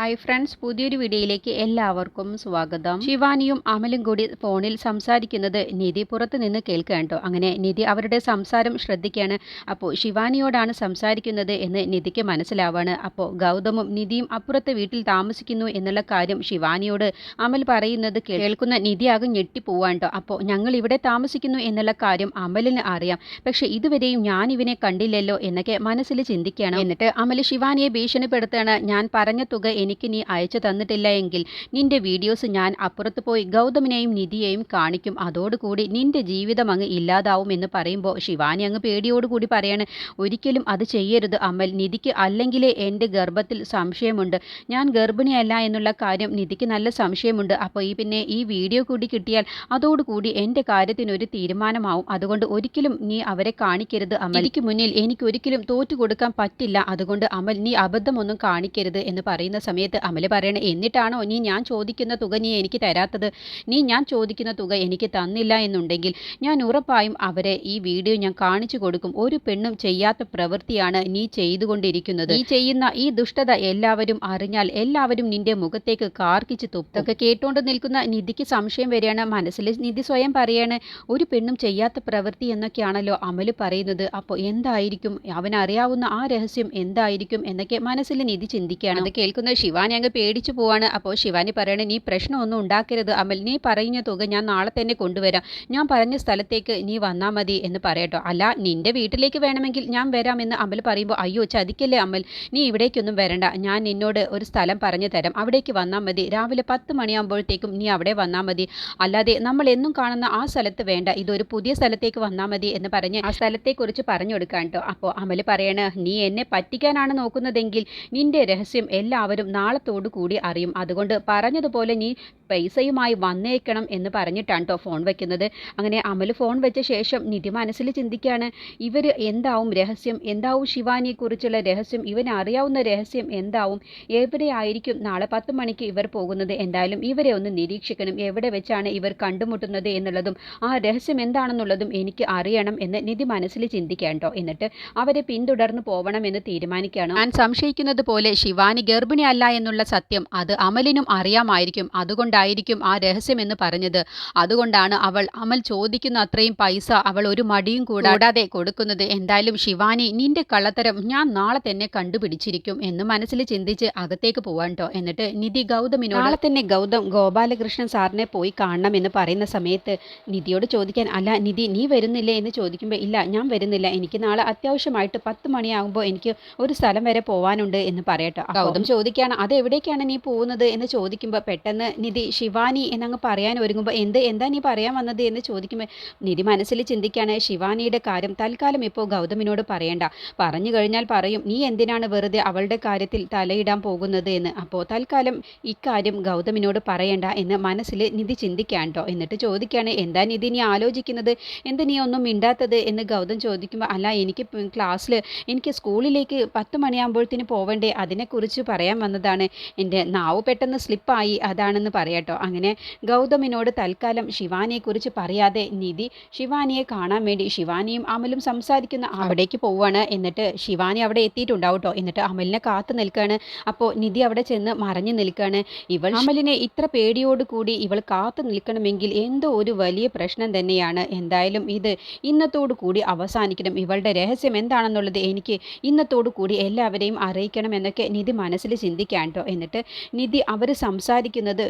Hi friends പുതിയൊരു വീഡിയോയിലേക്ക് എല്ലാവർക്കും സ്വാഗതം. ശിവാനിയും അമലും കൂടി ഫോണിൽ സംസാരിക്കുന്നത് നിധി പുറത്ത് നിന്ന് കേൾക്കുകയാണ് കേട്ടോ. അങ്ങനെ നിധി അവരുടെ സംസാരം ശ്രദ്ധിക്കുകയാണ്. അപ്പോൾ ശിവാനിയോടാണ് സംസാരിക്കുന്നത് എന്ന് നിധിക്ക് മനസ്സിലാവാണ്. അപ്പോൾ ഗൗതമും നിധിയും അപ്പുറത്തെ വീട്ടിൽ താമസിക്കുന്നു എന്നുള്ള കാര്യം ശിവാനിയോട് അമൽ പറയുന്നത് കേൾക്കുന്ന നിധിയാകും ഞെട്ടിപ്പോവാൻ കേട്ടോ. അപ്പോൾ ഞങ്ങൾ ഇവിടെ താമസിക്കുന്നു എന്നുള്ള കാര്യം അമലിന് അറിയാം. പക്ഷെ ഇതുവരെയും ഞാൻ ഇവനെ കണ്ടില്ലല്ലോ എന്നൊക്കെ മനസ്സിൽ ചിന്തിക്കുകയാണ്. എന്നിട്ട് അമൽ ശിവാനിയെ ഭീഷണിപ്പെടുത്തുകയാണ്. ഞാൻ പറഞ്ഞ തുക എനിക്ക് നീ അയച്ചു തന്നിട്ടില്ല എങ്കിൽ നിന്റെ വീഡിയോസ് ഞാൻ അപ്പുറത്ത് പോയി ഗൗതമിനെയും നിധിയെയും കാണിക്കും. അതോടുകൂടി നിന്റെ ജീവിതം അങ്ങ് ഇല്ലാതാവും എന്ന് പറയുമ്പോൾ ശിവാനി അങ്ങ് പേടിയോടുകൂടി പറയാണ് ഒരിക്കലും അത് ചെയ്യരുത് അമൽ. നിധിക്ക് അല്ലെങ്കിലേ എന്റെ ഗർഭത്തിൽ സംശയമുണ്ട്. ഞാൻ ഗർഭിണിയല്ല എന്നുള്ള കാര്യം നിധിക്ക് നല്ല സംശയമുണ്ട്. അപ്പോൾ ഈ പിന്നെ ഈ വീഡിയോ കൂടി കിട്ടിയാൽ അതോടുകൂടി എന്റെ കാര്യത്തിനൊരു തീരുമാനമാവും. അതുകൊണ്ട് ഒരിക്കലും നീ അവരെ കാണിക്കരുത് അമൽ. എനിക്ക് മുന്നിൽ എനിക്ക് ഒരിക്കലും തോറ്റു കൊടുക്കാൻ പറ്റില്ല. അതുകൊണ്ട് അമൽ നീ അബദ്ധമൊന്നും കാണിക്കരുത് എന്ന് പറയുന്ന സമയത്ത് അമൽ പറയണേ എന്നിട്ടാണോ നീ ഞാൻ ചോദിക്കുന്ന തുക നീ എനിക്ക് തരാത്തത്? നീ ഞാൻ ചോദിക്കുന്ന തുക എനിക്ക് തന്നില്ല എന്നുണ്ടെങ്കിൽ ഞാൻ ഉറപ്പായും അവരെ ഈ വീഡിയോ ഞാൻ കാണിച്ചു കൊടുക്കും. ഒരു പെണ്ണും ചെയ്യാത്ത പ്രവൃത്തിയാണ് നീ ചെയ്തുകൊണ്ടിരിക്കുന്നത്. നീ ചെയ്യുന്ന ഈ ദുഷ്ടത എല്ലാവരും അറിഞ്ഞാൽ എല്ലാവരും നിന്റെ മുഖത്തേക്ക് കാർക്കിച്ച് തുപ്പൊക്കെ കേട്ടുകൊണ്ട് നിൽക്കുന്ന നിധിക്ക് സംശയം വരികയാണ്. മനസ്സിൽ നിധി സ്വയം പറയാണ് ഒരു പെണ്ണും ചെയ്യാത്ത പ്രവൃത്തി എന്നൊക്കെയാണല്ലോ അമൽ പറയുന്നത്. അപ്പോൾ എന്തായിരിക്കും? അവനറിയാവുന്ന ആ രഹസ്യം എന്തായിരിക്കും? എന്നൊക്കെ മനസ്സിൽ നിധി ചിന്തിക്കുകയാണ്. അത് കേൾക്കുന്ന ശിവാനി അങ്ങ് പേടിച്ചു പോവാണ്. അപ്പോൾ ശിവാനി പറയണേ നീ പ്രശ്നമൊന്നും ഉണ്ടാക്കരുത് അമൽ. നീ പറയുന്ന തുക ഞാൻ നാളെ തന്നെ കൊണ്ടുവരാം. ഞാൻ പറഞ്ഞ സ്ഥലത്തേക്ക് നീ വന്നാൽ മതി എന്ന് പറയട്ടോ അല്ല നിന്റെ വീട്ടിലേക്ക് വേണമെങ്കിൽ ഞാൻ വരാമെന്ന് അമൽ പറയുമ്പോൾ അയ്യോ ചതിക്കല്ലേ അമൽ. നീ ഇവിടേക്കൊന്നും വരണ്ട. ഞാൻ നിന്നോട് ഒരു സ്ഥലം പറഞ്ഞു തരാം. അവിടേക്ക് വന്നാൽ മതി. രാവിലെ പത്ത് മണിയാകുമ്പോഴത്തേക്കും നീ അവിടെ വന്നാൽ മതി. അല്ലാതെ നമ്മൾ എന്നും കാണുന്ന ആ സ്ഥലത്ത് വേണ്ട. ഇതൊരു പുതിയ സ്ഥലത്തേക്ക് വന്നാൽ മതി എന്ന് പറഞ്ഞ് ആ സ്ഥലത്തെക്കുറിച്ച് പറഞ്ഞു കൊടുക്കാൻ കേട്ടോ. അപ്പോൾ അമൽ പറയണ നീ എന്നെ പറ്റിക്കാനാണ് നോക്കുന്നതെങ്കിൽ നിന്റെ രഹസ്യം എല്ലാവരും നാളത്തോടു കൂടി അറിയും. അതുകൊണ്ട് പറഞ്ഞതുപോലെ നീ പൈസയുമായി വന്നേക്കണം എന്ന് പറഞ്ഞിട്ടാണ് കേട്ടോ ഫോൺ വെക്കുന്നത്. അങ്ങനെ അമൽ ഫോൺ വെച്ച ശേഷം നിധി മനസ്സിൽ ചിന്തിക്കുകയാണ് ഇവർ എന്താവും രഹസ്യം? എന്താവും ശിവാനിയെക്കുറിച്ചുള്ള രഹസ്യം? ഇവൻ അറിയാവുന്ന രഹസ്യം എന്താവും? എവിടെ ആയിരിക്കും നാളെ പത്ത് മണിക്ക് ഇവർ പോകുന്നത്? എന്തായാലും ഇവരെ ഒന്ന് നിരീക്ഷിക്കണം. എവിടെ വെച്ചാണ് ഇവർ കണ്ടുമുട്ടുന്നത് എന്നുള്ളതും ആ രഹസ്യം എന്താണെന്നുള്ളതും എനിക്ക് അറിയണം എന്ന് നിധി മനസ്സിൽ ചിന്തിക്കാൻ കേട്ടോ എന്നിട്ട് അവരെ പിന്തുടർന്ന് പോകണം എന്ന് തീരുമാനിക്കുകയാണ്. ഞാൻ സംശയിക്കുന്നത് പോലെ ശിവാനി ഗർഭിണിയല്ല എന്നുള്ള സത്യം അത് അമലിനും അറിയാമായിരിക്കും. അതുകൊണ്ടായിരിക്കും ആ രഹസ്യം എന്ന് പറഞ്ഞത്. അതുകൊണ്ടാണ് അവൾ അമൽ ചോദിക്കുന്ന അത്രയും പൈസ അവൾ ഒരു മടിയും കൂടാതെ കൊടുക്കുന്നത്. എന്തായാലും ശിവാനി നിന്റെ കള്ളത്തരം ഞാൻ നാളെ തന്നെ കണ്ടുപിടിച്ചിരിക്കും എന്ന് മനസ്സിൽ ചിന്തിച്ച് അകത്തേക്ക് പോവാണ്ടോ കേട്ടോ എന്നിട്ട് നിധി ഗൗതമിനോട് നാളെ തന്നെ ഗൗതം ഗോപാലകൃഷ്ണൻ സാറിനെ പോയി കാണണം എന്ന് പറയുന്ന സമയത്ത് നിധിയോട് ചോദിക്കാൻ അല്ല നിധി നീ വരുന്നില്ലേ? എന്ന് ചോദിക്കുമ്പോൾ ഇല്ല ഞാൻ വരുന്നില്ല. എനിക്ക് നാളെ അത്യാവശ്യമായിട്ട് പത്ത് മണിയാകുമ്പോൾ എനിക്ക് ഒരു സ്ഥലം വരെ പോവാനുണ്ട് എന്ന് പറയട്ടോ. ഗൗതം ചോദിക്കുകയാണ് അത് എവിടേക്കാണ് നീ പോകുന്നത് എന്ന് ചോദിക്കുമ്പോൾ പെട്ടെന്ന് നിധി ശിവാനി എന്നങ്ങ് പറയാൻ ഒരുങ്ങുമ്പോൾ എന്ത് എന്താ നീ പറയാൻ വന്നത് എന്ന് ചോദിക്കുമ്പോൾ നിധി മനസ്സിൽ ചിന്തിക്കുകയാണ് ശിവാനിയുടെ കാര്യം തൽക്കാലം ഇപ്പോൾ ഗൗതമിനോട് പറയണ്ട. പറഞ്ഞു കഴിഞ്ഞാൽ പറയും നീ എന്തിനാണ് വെറുതെ അവളുടെ കാര്യത്തിൽ തലയിടാൻ പോകുന്നത് എന്ന്? അപ്പോൾ തൽക്കാലം ഇക്കാര്യം ഗൗതമിനോട് പറയണ്ട എന്ന് മനസ്സിൽ നിധി ചിന്തിക്കാൻ കേട്ടോ എന്നിട്ട് ചോദിക്കുകയാണ് എന്താ നിധി നീ ആലോചിക്കുന്നത്? എന്ത് നീ ഒന്നും മിണ്ടാത്തത്? എന്ന് ഗൗതം ചോദിക്കുമ്പോൾ അല്ല എനിക്ക് ക്ലാസ്സിൽ എനിക്ക് സ്കൂളിലേക്ക് പത്ത് മണിയാകുമ്പോഴത്തേന് പോവണ്ടേ? അതിനെക്കുറിച്ച് പറയാൻ വന്നതാണ് എന്റെ നാവ് പെട്ടെന്ന് സ്ലിപ്പായി അതാണെന്ന് പറയാട്ടോ. അങ്ങനെ ഗൗതമിനോട് തൽക്കാലം ശിവാനിയെക്കുറിച്ച് പറയാതെ നിധി ശിവാനിയെ കാണാൻ വേണ്ടി ശിവാനിയും അമലും സംസാരിക്കുന്ന അവിടേക്ക് പോവുകയാണ്. എന്നിട്ട് ശിവാനി അവിടെ എത്തിയിട്ടുണ്ടാവും എന്നിട്ട് അമലിനെ കാത്തു നിൽക്കുകയാണ്. അപ്പോൾ നിധി അവിടെ ചെന്ന് മറഞ്ഞു നിൽക്കുകയാണ്. ഇവൾ അമലിനെ ഇത്ര പേടിയോട് കൂടി ഇവൾ കാത്തു നിൽക്കണമെങ്കിൽ എന്തോ ഒരു വലിയ പ്രശ്നം തന്നെയാണ്. എന്തായാലും ഇത് ഇന്നത്തോടു കൂടി അവസാനിക്കണം. ഇവളുടെ രഹസ്യം എന്താണെന്നുള്ളത് എനിക്ക് ഇന്നത്തോടു കൂടി എല്ലാവരെയും അറിയിക്കണം എന്നൊക്കെ നിധി മനസ്സിൽ ചിന്തിക്കാൻ കേട്ടോ എന്നിട്ട് നിധി അവർ സംസാരിക്കുന്നത്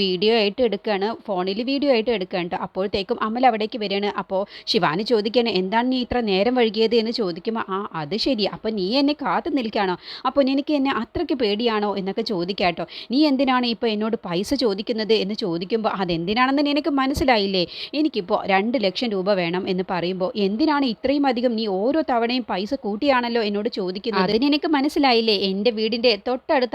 വീഡിയോ ആയിട്ട് എടുക്കുകയാണ് ഫോണിൽ വീഡിയോ ആയിട്ട് എടുക്കുകയാണ് കേട്ടോ അപ്പോഴത്തേക്കും അമൽ അവിടേക്ക് വരികയാണ്. അപ്പോൾ ശിവാനി ചോദിക്കുകയാണ് എന്താണ് നീ ഇത്ര നേരം വൈകിയത് എന്ന് ചോദിക്കുമ്പോൾ ആ അത് ശരി. അപ്പോൾ നീ എന്നെ കാത്തു നിൽക്കുകയാണോ? അപ്പോൾ നിനക്ക് എന്നെ അത്രയ്ക്ക് പേടിയാണോ എന്നൊക്കെ ചോദിക്കാട്ടോ. നീ എന്തിനാണ് ഇപ്പോൾ എന്നോട് പൈസ ചോദിക്കുന്നത് എന്ന് ചോദിക്കുമ്പോൾ അതെന്തിനാണെന്ന് നിനക്ക് മനസ്സിലായില്ലേ? എനിക്കിപ്പോൾ രണ്ട് ലക്ഷം രൂപ വേണം എന്ന് പറയുമ്പോൾ എന്തിനാണ് ഇത്രയും അധികം നീ ഓരോ തവണയും പൈസ കൂട്ടിയാണല്ലോ എന്നോട് ചോദിക്കുന്നത്? അത്. നിനക്ക് മനസ്സിലായില്ലേ? എന്റെ വീടിന്റെ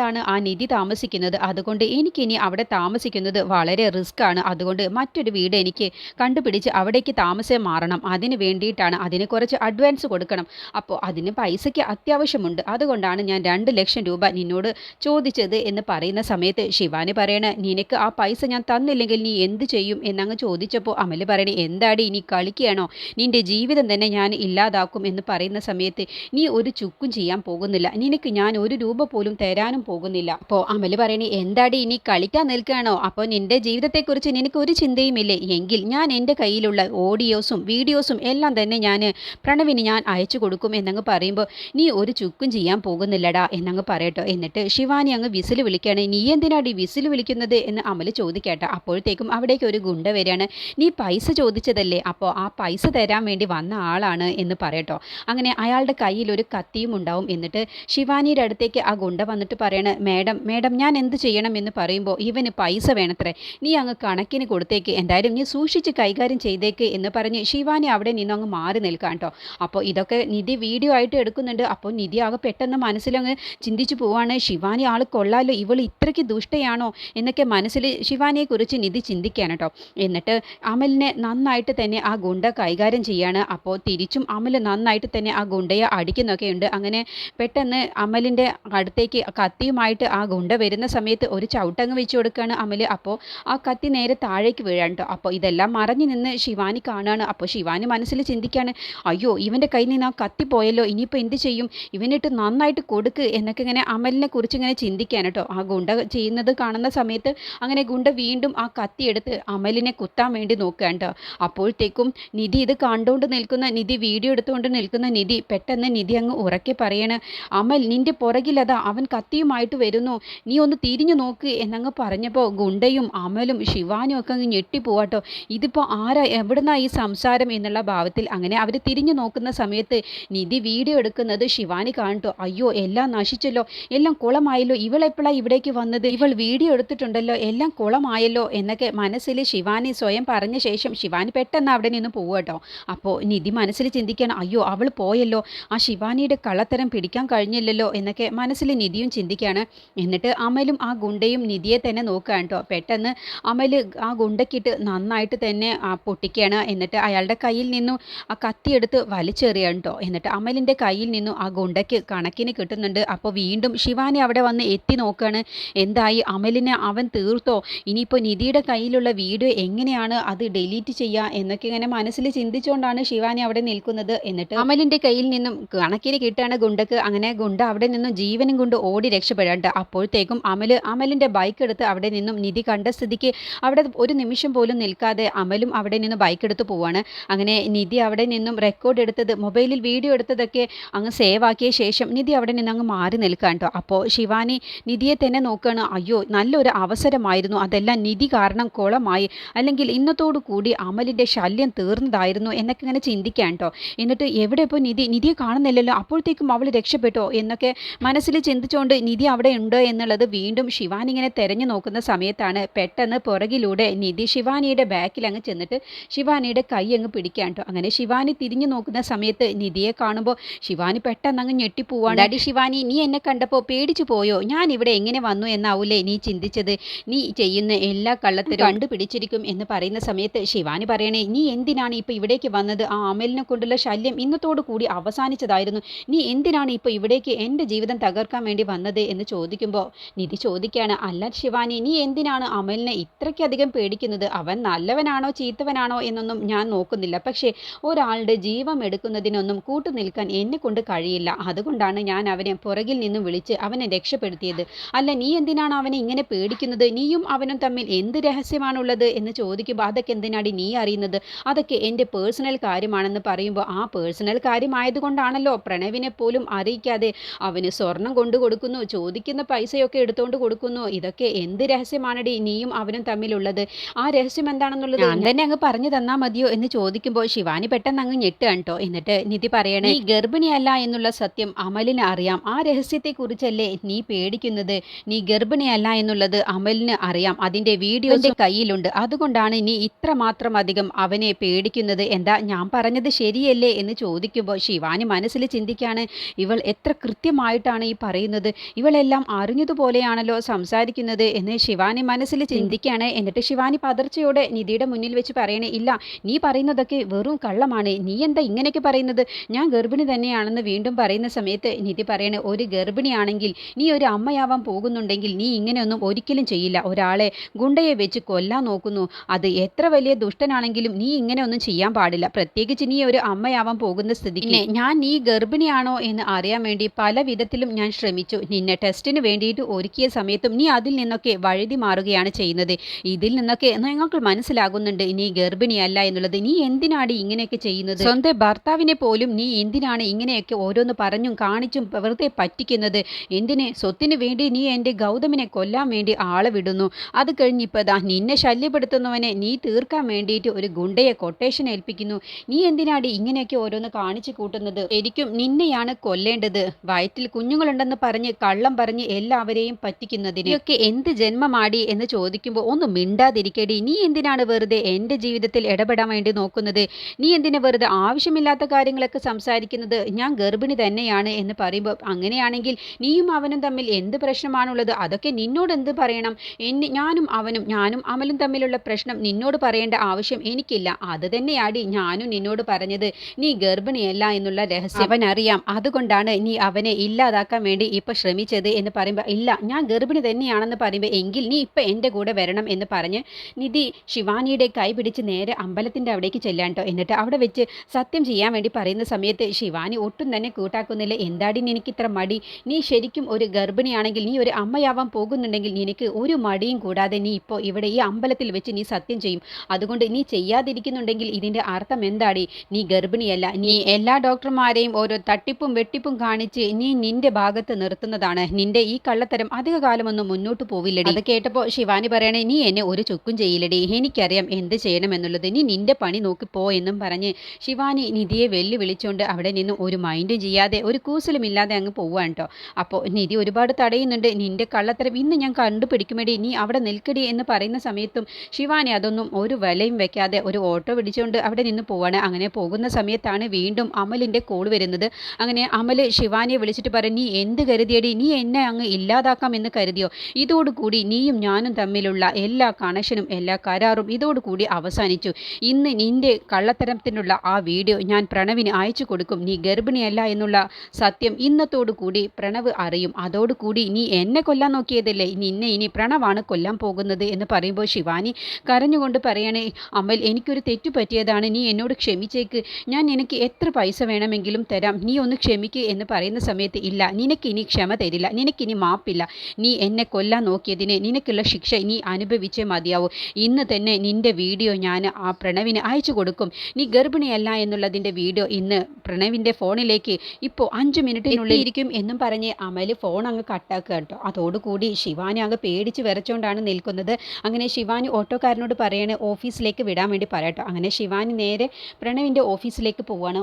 തൊട്ടടുത്താണ് ആ നിധി താമസിക്കുന്നത്. അതുകൊണ്ട് എനിക്കിനി അവിടെ താമസിക്കുന്നത് വളരെ റിസ്ക് ആണ്. അതുകൊണ്ട് മറ്റൊരു വീട് എനിക്ക് കണ്ടുപിടിച്ച് അവിടേക്ക് താമസം മാറണം. അതിന് വേണ്ടിയിട്ടാണ് അതിന് കുറച്ച് അഡ്വാൻസ് കൊടുക്കണം. അപ്പോൾ അതിന് പൈസയ്ക്ക് അത്യാവശ്യമുണ്ട്. അതുകൊണ്ടാണ് ഞാൻ രണ്ട് ലക്ഷം രൂപ നിന്നോട് ചോദിച്ചത് എന്ന് പറയുന്ന സമയത്ത് ശിവാനി പറയണ നിനക്ക് ആ പൈസ ഞാൻ തന്നില്ലെങ്കിൽ നീ എന്ത് ചെയ്യും? എന്നങ്ങ് ചോദിച്ചപ്പോൾ അമൽ പറയണേ എന്താടി നീ കളിക്കുകയാണോ? നിന്റെ ജീവിതം തന്നെ ഞാൻ ഇല്ലാതാക്കും എന്ന് പറയുന്ന സമയത്ത് നീ ഒരു ചുക്കും ചെയ്യാൻ പോകുന്നില്ല. നിനക്ക് ഞാൻ ഒരു രൂപ പോലും തരാനും പോകുന്നില്ല. അപ്പോൾ അമൽ പറയണി എന്താടി ഇനി കളിക്കാൻ നിൽക്കുകയാണോ? അപ്പോൾ നിന്റെ ജീവിതത്തെക്കുറിച്ച് നിനക്ക് ഒരു ചിന്തയുമില്ലേ? എങ്കിൽ ഞാൻ എന്റെ കയ്യിലുള്ള ഓഡിയോസും വീഡിയോസും എല്ലാം തന്നെ ഞാൻ പ്രണവിന് ഞാൻ അയച്ചു കൊടുക്കും എന്നങ്ങ് പറയുമ്പോൾ നീ ഒരു ചുക്കും ചെയ്യാൻ പോകുന്നില്ലടാ എന്നങ്ങ് പറയട്ടോ. എന്നിട്ട് ശിവാനി അങ്ങ് വിസിൽ വിളിക്കുകയാണ്. നീ എന്തിനാടി വിസിൽ വിളിക്കുന്നത്? എന്ന് അമൽ ചോദിക്കട്ടെ. അപ്പോഴത്തേക്കും അവിടേക്ക് ഒരു ഗുണ്ട വരികയാണ്. നീ പൈസ ചോദിച്ചതല്ലേ? അപ്പോൾ ആ പൈസ തരാൻ വേണ്ടി വന്ന ആളാണ് എന്ന് പറയട്ടോ. അങ്ങനെ അയാളുടെ കയ്യിൽ ഒരു കത്തിയും ഉണ്ടാവും. എന്നിട്ട് ശിവാനിയുടെ അടുത്തേക്ക് ആ ഗുണ്ട വന്നിട്ട് പറയണ മേഡം മേഡം ഞാൻ എന്ത് ചെയ്യണം എന്ന് പറയുമ്പോൾ ഇവന് പൈസ വേണത്രേ. നീ അങ്ങ് കണക്കിന് കൊടുത്തേക്ക്. എന്തായാലും നീ സൂക്ഷിച്ച് കൈകാര്യം ചെയ്തേക്ക് എന്ന് പറഞ്ഞ് ശിവാനി അവിടെ നിന്നും അങ്ങ് മാറി നിൽക്കാം കേട്ടോ അപ്പോൾ ഇതൊക്കെ നിധി വീഡിയോ ആയിട്ട് എടുക്കുന്നുണ്ട്. അപ്പോൾ നിധി ആകെ പെട്ടെന്ന് മനസ്സിലങ്ങ് ചിന്തിച്ചു പോവാണ്. ശിവാനി ആൾ കൊള്ളാലോ. ഇവൾ ഇത്രയ്ക്ക് ദുഷ്ടയാണോ? എന്നൊക്കെ മനസ്സിൽ ശിവാനിയെക്കുറിച്ച് നിധി ചിന്തിക്കാൻ കേട്ടോ എന്നിട്ട് അമലിനെ നന്നായിട്ട് തന്നെ ആ ഗുണ്ട കൈകാര്യം ചെയ്യാണ്. അപ്പോൾ തിരിച്ചും അമൽ നന്നായിട്ട് തന്നെ ആ ഗുണ്ടയെ അടിക്കുന്നൊക്കെ ഉണ്ട് അങ്ങനെ പെട്ടെന്ന് അമലിന്റെ അടുത്തേക്ക് കത്തിയുമായിട്ട് ആ ഗുണ്ട വരുന്ന സമയത്ത് ഒരു ചവിട്ടങ്ങ് വെച്ച് കൊടുക്കുകയാണ് അമൽ അപ്പോൾ ആ കത്തി നേരെ താഴേക്ക് വീഴാൻ കേട്ടോ അപ്പോൾ ഇതെല്ലാം മറഞ്ഞു നിന്ന് ശിവാനി കാണുകയാണ് അപ്പോൾ ശിവാനി മനസ്സിൽ ചിന്തിക്കുകയാണ് അയ്യോ ഇവന്റെ കയ്യിൽ നിന്ന് ആ കത്തി പോയല്ലോ ഇനിയിപ്പോൾ എന്ത് ചെയ്യും? ഇവനിട്ട് നന്നായിട്ട് കൊടുക്ക് എന്നൊക്കെ ഇങ്ങനെ അമലിനെ കുറിച്ച് ഇങ്ങനെ ചിന്തിക്കാൻ കേട്ടോ ആ ഗുണ്ട ചെയ്യുന്നത് കാണുന്ന സമയത്ത് അങ്ങനെ ഗുണ്ട വീണ്ടും ആ കത്തി എടുത്ത് അമലിനെ കുത്താൻ വേണ്ടി നോക്കുകയാണ് കേട്ടോ അപ്പോഴത്തേക്കും നിധി ഇത് കണ്ടുകൊണ്ട് നിൽക്കുന്ന നിധി വീഡിയോ എടുത്തുകൊണ്ട് നിൽക്കുന്ന നിധി പെട്ടെന്ന് നിധി അങ്ങ് ഉറക്കെ പറയണ അമൽ നിന്റെ പുറകിലതാ അവൻ കത്തിയുമായിട്ട് വരുന്നു. നീ ഒന്ന് തിരിഞ്ഞു നോക്ക് എന്നങ്ങ് പറഞ്ഞപ്പോൾ ഗുണ്ടയും അമലും ശിവാനും ഒക്കെ അങ്ങ് ഞെട്ടിപ്പോവാട്ടോ. ഇതിപ്പോൾ ആരാ എവിടുന്നാ ഈ സംസാരം എന്നുള്ള ഭാവത്തിൽ അങ്ങനെ അവർ തിരിഞ്ഞു നോക്കുന്ന സമയത്ത് നിധി വീഡിയോ എടുക്കുന്നത് ശിവാനി കാണട്ടോ. അയ്യോ എല്ലാം നശിച്ചല്ലോ. എല്ലാം കുളമായല്ലോ. ഇവളെപ്പോഴാണ് ഇവിടേക്ക് വന്നത്? ഇവൾ വീഡിയോ എടുത്തിട്ടുണ്ടല്ലോ. എല്ലാം കുളമായല്ലോ എന്നൊക്കെ മനസ്സിൽ ശിവാനി സ്വയം പറഞ്ഞ ശേഷം ശിവാനി പെട്ടെന്ന് അവിടെ നിന്ന് പോവുകട്ടോ. അപ്പോൾ നിധി മനസ്സിൽ ചിന്തിക്കണം അയ്യോ അവൾ പോയല്ലോ. ആ ശിവാനിയുടെ കള്ളത്തരം പിടിക്കാൻ കഴിഞ്ഞില്ലല്ലോ എന്നൊക്കെ മനസ്സിൽ നിധിയും ചിന്തിക്കുകയാണ് എന്നിട്ട് അമലും ആ ഗുണ്ടയും നിധിയെ തന്നെ നോക്കുകയാണ് കേട്ടോ പെട്ടെന്ന് അമൽ ആ ഗുണ്ടക്കിട്ട് നന്നായിട്ട് തന്നെ പൊട്ടിക്കുകയാണ്. എന്നിട്ട് അയാളുടെ കയ്യിൽ നിന്നും ആ കത്തിയെടുത്ത് വലിച്ചെറിയാണ് കേട്ടോ എന്നിട്ട് അമലിന്റെ കയ്യിൽ നിന്നും ആ ഗുണ്ടയ്ക്ക് കണക്കിന് കിട്ടുന്നുണ്ട്. അപ്പോൾ വീണ്ടും ശിവാനി അവിടെ വന്ന് എത്തി നോക്കുകയാണ് എന്തായി? അമലിനെ അവൻ തീർത്തോ? ഇനിയിപ്പോൾ നിധിയുടെ കയ്യിലുള്ള വീഡിയോ എങ്ങനെയാണ്? അത് ഡിലീറ്റ് ചെയ്യുക എന്നൊക്കെ ഇങ്ങനെ മനസ്സിൽ ചിന്തിച്ചുകൊണ്ടാണ് ശിവാനി അവിടെ നിൽക്കുന്നത്. എന്നിട്ട് അമലിന്റെ കയ്യിൽ നിന്നും കണക്കിന് കിട്ടുകയാണ് ഗുണ്ടക്ക്. അങ്ങനെ ഗുണ്ട അവിടെ നിന്നും ജീവനും കൊണ്ട് ഓടി രക്ഷപ്പെടാണ്ട് അപ്പോഴത്തേക്കും അമൽ അമലിന്റെ ബൈക്ക് എടുത്ത് അവിടെ നിന്നും നിധി കണ്ട സ്ഥിതിക്ക് അവിടെ ഒരു നിമിഷം പോലും നിൽക്കാതെ അമലും അവിടെ നിന്ന് ബൈക്ക് എടുത്ത് പോവാണ്. അങ്ങനെ നിധി അവിടെ നിന്നും റെക്കോർഡ് എടുത്തത് മൊബൈലിൽ വീഡിയോ എടുത്തതൊക്കെ അങ്ങ് സേവ് ആക്കിയ ശേഷം നിധി അവിടെ നിന്ന് അങ്ങ് മാറി നിൽക്കാൻ കേട്ടോ അപ്പോൾ ശിവാനി നിധിയെ തന്നെ നോക്കുകയാണ് അയ്യോ നല്ലൊരു അവസരമായിരുന്നു. അതെല്ലാം നിധി കാരണം കുളമായി. അല്ലെങ്കിൽ ഇന്നത്തോടു കൂടി അമലിന്റെ ശല്യം തീർന്നതായിരുന്നു എന്നൊക്കെ ഇങ്ങനെ ചിന്തിക്കാൻ കേട്ടോ എന്നിട്ട് എവിടെ ഇപ്പോൾ നിധി? നിധിയെ കാണുന്നില്ലല്ലോ. അപ്പോഴത്തേക്കും അവൾ രക്ഷപ്പെട്ടോ? എന്നൊക്കെ മനസ്സിൽ ചിന്തിച്ചുകൊണ്ട് നിധി അവിടെ ഉണ്ടോ എന്നുള്ളത് വീണ്ടും ശിവാനി ഇങ്ങനെ തെരഞ്ഞു നോക്കുന്ന സമയത്താണ് പെട്ടെന്ന് പുറകിലൂടെ നിധി ശിവാനിയുടെ ബാക്കിൽ അങ്ങ് ചെന്നിട്ട് ശിവാനിയുടെ കൈ അങ്ങ് പിടിക്കാൻ കേട്ടോ. അങ്ങനെ ശിവാനി തിരിഞ്ഞു നോക്കുന്ന സമയത്ത് നിധിയെ കാണുമ്പോൾ ശിവാനി പെട്ടെന്ന് അങ്ങ് ഞെട്ടിപ്പോവാണ്. ഡാഡി ശിവാനി നീ എന്നെ കണ്ടപ്പോൾ പേടിച്ചു പോയോ? ഞാൻ ഇവിടെ എങ്ങനെ വന്നു എന്നാവൂലേ നീ ചിന്തിച്ചത്? നീ ചെയ്യുന്ന എല്ലാ കള്ളത്തിലും കണ്ടുപിടിച്ചിരിക്കും എന്ന് പറയുന്ന സമയത്ത് ശിവാനി പറയണേ നീ എന്തിനാണ് ഇപ്പോൾ ഇവിടേക്ക് വന്നത്? ആ അമലിനെ കൊണ്ടുള്ള ശല്യം ഇന്നത്തോടു കൂടി അവസാനിച്ചതായിരുന്നു. നീ എന്തിനാണ് ഇപ്പോൾ ഇവിടേക്ക് എന്റെ ജീവിതം തകർക്കാൻ വേണ്ടി വന്നത് എന്ന് ചോദിക്കുമ്പോൾ നിധി ചോദിക്കുകയാണ് അല്ല ശിവാനി നീ എന്തിനാണ് അമലിനെ ഇത്രയ്ക്കധികം പേടിക്കുന്നത്? അവൻ നല്ലവനാണോ ചീത്തവനാണോ എന്നൊന്നും ഞാൻ നോക്കുന്നില്ല. പക്ഷേ ഒരാളുടെ ജീവം എടുക്കുന്നതിനൊന്നും കൂട്ടുനിൽക്കാൻ എന്നെ കൊണ്ട് കഴിയില്ല. അതുകൊണ്ടാണ് ഞാൻ അവനെ പുറകിൽ നിന്നും വിളിച്ച് അവനെ രക്ഷപ്പെടുത്തിയത്. അല്ല നീ എന്തിനാണ് അവനെ ഇങ്ങനെ പേടിക്കുന്നത്? നീയും അവനും തമ്മിൽ എന്ത് രഹസ്യമാണുള്ളത്? എന്ന് ചോദിക്കുമ്പോൾ അതൊക്കെ എന്തിനാടി നീ അറിയുന്നത്? അതൊക്കെ എന്റെ പേഴ്സണൽ കാര്യമാണെന്ന് പറയുമ്പോൾ ആ പേഴ്സണൽ കാര്യമായതുകൊണ്ടാണല്ലോ പ്രണവിനെ പോലും അറിയിക്കാതെ അവന് സ്വർണം കൊണ്ടു കൊടുക്കുന്നു ചോദിക്കുന്ന പൈസയൊക്കെ എടുത്തുകൊണ്ട് കൊടുക്കുന്നു. ഇതൊക്കെ എന്ത് രഹസ്യമാണടി? നീയും അവനും തമ്മിലുള്ളത്. ആ രഹസ്യം എന്താണെന്നുള്ളത് ഞാൻ തന്നെ അങ്ങ് പറഞ്ഞു തന്നാ മതിയോ എന്ന് ചോദിക്കുമ്പോൾ ശിവാനി പെട്ടെന്ന് അങ്ങ് ഞെട്ടുകയാണ് കേട്ടോ എന്നിട്ട് നിധി പറയണേ നീ ഗർഭിണിയല്ല എന്നുള്ള സത്യം അമലിന് അറിയാം. ആ രഹസ്യത്തെക്കുറിച്ചല്ലേ നീ പേടിക്കുന്നത്? നീ ഗർഭിണിയല്ല എന്നുള്ളത് അമലിന് അറിയാം. അതിന്റെ വീഡിയോ കയ്യിലുണ്ട്. അതുകൊണ്ടാണ് നീ ഇത്രമാത്രം അധികം അവനെ പേടിക്കുന്നത്. എന്താ ഞാൻ പറഞ്ഞത് ശരിയല്ലേ എന്ന് ചോദിക്കുമ്പോൾ ശിവാനി മനസ്സിൽ ചിന്തിക്കാണ് ഇവൾ എത്ര കൃത്യമായിട്ടാണ് ഈ പറയുന്നത്? ഇവളെല്ലാം അറിഞ്ഞതുപോലെയാണല്ലോ സംസാരിക്കുന്നത് എന്ന് ശിവാനി മനസ്സിൽ ചിന്തിക്കുകയാണ്. എന്നിട്ട് ശിവാനി പതർച്ചയോടെ നിധിയുടെ മുന്നിൽ വെച്ച് പറയണേ ഇല്ല നീ പറയുന്നതൊക്കെ വെറും കള്ളമാണ്. നീ എന്താ ഇങ്ങനെയൊക്കെ പറയുന്നത്? ഞാൻ ഗർഭിണി തന്നെയാണെന്ന് വീണ്ടും പറയുന്ന സമയത്ത് നിധി പറയണേ ഒരു ഗർഭിണിയാണെങ്കിൽ നീ ഒരു അമ്മയാവാൻ പോകുന്നുണ്ടെങ്കിൽ നീ ഇങ്ങനെയൊന്നും ഒരിക്കലും ചെയ്യില്ല. ഒരാളെ ഗുണ്ടയെ വെച്ച് കൊല്ലാൻ നോക്കുന്നു. അത് എത്ര വലിയ ദുഷ്ടനാണെങ്കിലും നീ ഇങ്ങനെയൊന്നും ചെയ്യാൻ പാടില്ല. പ്രത്യേകിച്ച് നീ ഒരു അമ്മയാവാൻ പോകുന്ന സ്ഥിതിക്ക്. ഞാൻ നീ ഗർഭിണിയാണോ എന്ന് അറിയാൻ വേണ്ടി പല വിധത്തിലും ഞാൻ ശ്രമിച്ചു. നിന്നെ പിന്നെ ടെസ്റ്റിന് വേണ്ടിയിട്ട് ഒരുക്കിയ സമയത്തും നീ അതിൽ നിന്നൊക്കെ വഴുതി മാറുകയാണ് ചെയ്യുന്നത്. ഇതിൽ നിന്നൊക്കെ ഞങ്ങൾക്ക് മനസ്സിലാകുന്നുണ്ട്. നീ ഗർഭിണിയല്ല എന്നുള്ളത്. നീ എന്തിനാണ് ഇങ്ങനെയൊക്കെ ചെയ്യുന്നത്? സ്വന്തം ഭർത്താവിനെ പോലും നീ എന്തിനാണ് ഇങ്ങനെയൊക്കെ ഓരോന്ന് പറഞ്ഞും കാണിച്ചും വെറുതെ പറ്റിക്കുന്നത്? എന്തിനെ? സ്വത്തിന് വേണ്ടി നീ എന്റെ ഗൗതമിനെ കൊല്ലാൻ വേണ്ടി ആളെ വിടുന്നു. അത് കഴിഞ്ഞിപ്പോൾ ദാ നിന്നെ ശല്യപ്പെടുത്തുന്നവനെ നീ തീർക്കാൻ വേണ്ടിയിട്ട് ഒരു ഗുണ്ടയെ കൊട്ടേഷൻ ഏൽപ്പിക്കുന്നു. നീ എന്തിനാണ് ഇങ്ങനെയൊക്കെ ഓരോന്ന് കാണിച്ചു കൂട്ടുന്നത്? ശരിക്കും നിന്നെയാണ് കൊല്ലേണ്ടത്. വയറ്റിൽ കുഞ്ഞുങ്ങളുണ്ടെന്ന് പറഞ്ഞ് കള്ളം പറഞ്ഞ് എല്ലാവരെയും പറ്റിക്കുന്നതിന് ഒക്കെ എന്ത് ജന്മമാടി എന്ന് ചോദിക്കുമ്പോൾ ഒന്ന് മിണ്ടാതിരിക്കടി. നീ എന്തിനാണ് വെറുതെ എന്റെ ജീവിതത്തിൽ ഇടപെടാൻ വേണ്ടി നോക്കുന്നത്? നീ എന്തിനു വെറുതെ ആവശ്യമില്ലാത്ത കാര്യങ്ങളൊക്കെ സംസാരിക്കുന്നത്? ഞാൻ ഗർഭിണി തന്നെയാണ് എന്ന് പറയുമ്പോൾ അങ്ങനെയാണെങ്കിൽ നീയും അവനും തമ്മിൽ എന്ത് പ്രശ്നമാണുള്ളത്? അതൊക്കെ നിന്നോട് എന്ത് പറയണം? എന്നെ ഞാനും അവനും ഞാനും അമലും തമ്മിലുള്ള പ്രശ്നം നിന്നോട് പറയേണ്ട ആവശ്യം എനിക്കില്ല. അത് തന്നെയാടി ഞാനും നിന്നോട് പറഞ്ഞത്. നീ ഗർഭിണിയല്ല എന്നുള്ള രഹസ്യം. അവൻ അറിയാം അതുകൊണ്ടാണ് നീ അവനെ ഇല്ലാതാക്കാൻ വേണ്ടി ഇപ്പൊ ശ്രമിച്ചത്. എന്ന് പറയുമ്പോൾ ഇല്ല ഞാൻ ഗർഭിണി തന്നെയാണെന്ന് പറയുമ്പോൾ എങ്കിൽ നീ ഇപ്പം എന്റെ കൂടെ വരണം എന്ന് പറഞ്ഞ് നിധി ശിവാനിയുടെ കൈ പിടിച്ച് നേരെ അമ്പലത്തിന്റെ അവിടേക്ക് ചെല്ലാൻ കേട്ടോ എന്നിട്ട് അവിടെ വെച്ച് സത്യം ചെയ്യാൻ വേണ്ടി പറയുന്ന സമയത്ത് ശിവാനി ഒട്ടും തന്നെ കൂട്ടാക്കുന്നില്ല. എന്താടി നിനക്ക് ഇത്ര മടി? നീ ശരിക്കും ഒരു ഗർഭിണിയാണെങ്കിൽ നീ ഒരു അമ്മയാവാൻ പോകുന്നുണ്ടെങ്കിൽ നിനക്ക് ഒരു മടിയും കൂടാതെ നീ ഇപ്പോൾ ഇവിടെ ഈ അമ്പലത്തിൽ വെച്ച് നീ സത്യം ചെയ്യും. അതുകൊണ്ട് നീ ചെയ്യാതിരിക്കുന്നുണ്ടെങ്കിൽ ഇതിന്റെ അർത്ഥം എന്താടി? നീ ഗർഭിണിയല്ല. നീ എല്ലാ ഡോക്ടർമാരെയും ഓരോ തട്ടിപ്പും വെട്ടിപ്പും കാണിച്ച് നീ നിന്റെ ഭാഗത്ത് നിർത്തുന്നതാണ്. നിന്റെ ഈ കള്ളത്തരം അധിക കാലമൊന്നും മുന്നോട്ട് പോവില്ലടി. അത് കേട്ടപ്പോൾ ശിവാനി പറയണേ നീ എന്നെ ഒരു ചുക്കും ചെയ്യില്ലടി. എനിക്കറിയാം എന്ത് ചെയ്യണമെന്നുള്ളത് നീ നിന്റെ പണി നോക്കി പോ എന്നും പറഞ്ഞ് ശിവാനി നിധിയെ വെല്ലു വിളിച്ചുകൊണ്ട് അവിടെ നിന്ന് ഒരു മൈൻഡും ചെയ്യാതെ ഒരു കൂസലും ഇല്ലാതെ അങ്ങ് പോവാണ് കേട്ടോ അപ്പോൾ നിധി ഒരുപാട് തടയുന്നുണ്ട്. നിന്റെ കള്ളത്തരം ഇന്ന് ഞാൻ കണ്ടുപിടിക്കുമെടി. നീ അവിടെ നിൽക്കടി എന്ന് പറയുന്ന സമയത്തും ശിവാനി അതൊന്നും ഒരു വിലയും വെക്കാതെ ഒരു ഓട്ടോ പിടിച്ചുകൊണ്ട് അവിടെ നിന്ന് പോവാണ്. അങ്ങനെ പോകുന്ന സമയത്താണ് വീണ്ടും അമലിന്റെ കോൾ വരുന്നത്. അങ്ങനെ അമൽ ശിവാനിയെ വിളിച്ചിട്ട് പറഞ്ഞു നീ എന്ത് കരുതിയടി? നീ എന്നെ അങ്ങ് ഇല്ലാതാക്കാം എന്ന് കരുതിയോ? ഇതോടുകൂടി നീയും ഞാനും തമ്മിലുള്ള എല്ലാ കണക്ഷനും എല്ലാ കരാറും ഇതോടുകൂടി അവസാനിച്ചു. ഇന്ന് നിന്റെ കള്ളത്തരത്തിനുള്ള ആ വീഡിയോ ഞാൻ പ്രണവിന് അയച്ചു കൊടുക്കും. നീ ഗർഭിണിയല്ല എന്നുള്ള സത്യം ഇന്നത്തോടുകൂടി പ്രണവ് അറിയും. അതോടുകൂടി നീ എന്നെ കൊല്ലാൻ നോക്കിയതല്ലേ? നിന്നെ ഇനി പ്രണവാണ് കൊല്ലാൻ പോകുന്നത് എന്ന് പറയുമ്പോൾ ശിവാനി കരഞ്ഞുകൊണ്ട് പറയണേ അമൽ എനിക്കൊരു തെറ്റു പറ്റിയതാണ്. നീ എന്നോട് ക്ഷമിച്ചേക്ക്. ഞാൻ എനിക്ക് എത്ര പൈസ വേണമെങ്കിലും തരാം. നീ ഒന്ന് ക്ഷമിക്ക് എന്ന് പറയുന്ന സമയത്ത് ഇല്ല നിനക്ക് ഇനി ക്ഷമ തരില്ല. നിനക്കിനി മാപ്പില്ല. നീ എന്നെ കൊല്ലാൻ നോക്കിയതിനെ നിനക്കുള്ള ശിക്ഷ നീ അനുഭവിച്ചേ മതിയാവൂ. ഇന്ന് തന്നെ നിന്റെ വീഡിയോ ഞാൻ ആ പ്രണവിന് അയച്ചു കൊടുക്കും. നീ ഗർഭിണിയല്ല എന്നുള്ളതിന്റെ വീഡിയോ ഇന്ന് പ്രണവിന്റെ ഫോണിലേക്ക് ഇപ്പോൾ അഞ്ച് മിനിറ്റിനുള്ളിൽ ഇരിക്കും എന്നും പറഞ്ഞ് അമൽ ഫോൺ അങ്ങ് കട്ടാക്കുക കേട്ടോ. അതോടുകൂടി ശിവാനി അങ്ങ് പേടിച്ച് വരച്ചുകൊണ്ടാണ് നിൽക്കുന്നത്. അങ്ങനെ ശിവാനി ഓട്ടോക്കാരനോട് പറയണേ ഓഫീസിലേക്ക് വിടാൻ വേണ്ടി പറയട്ടോ അങ്ങനെ ശിവാനി നേരെ പ്രണവിന്റെ ഓഫീസിലേക്ക് പോവാണ്.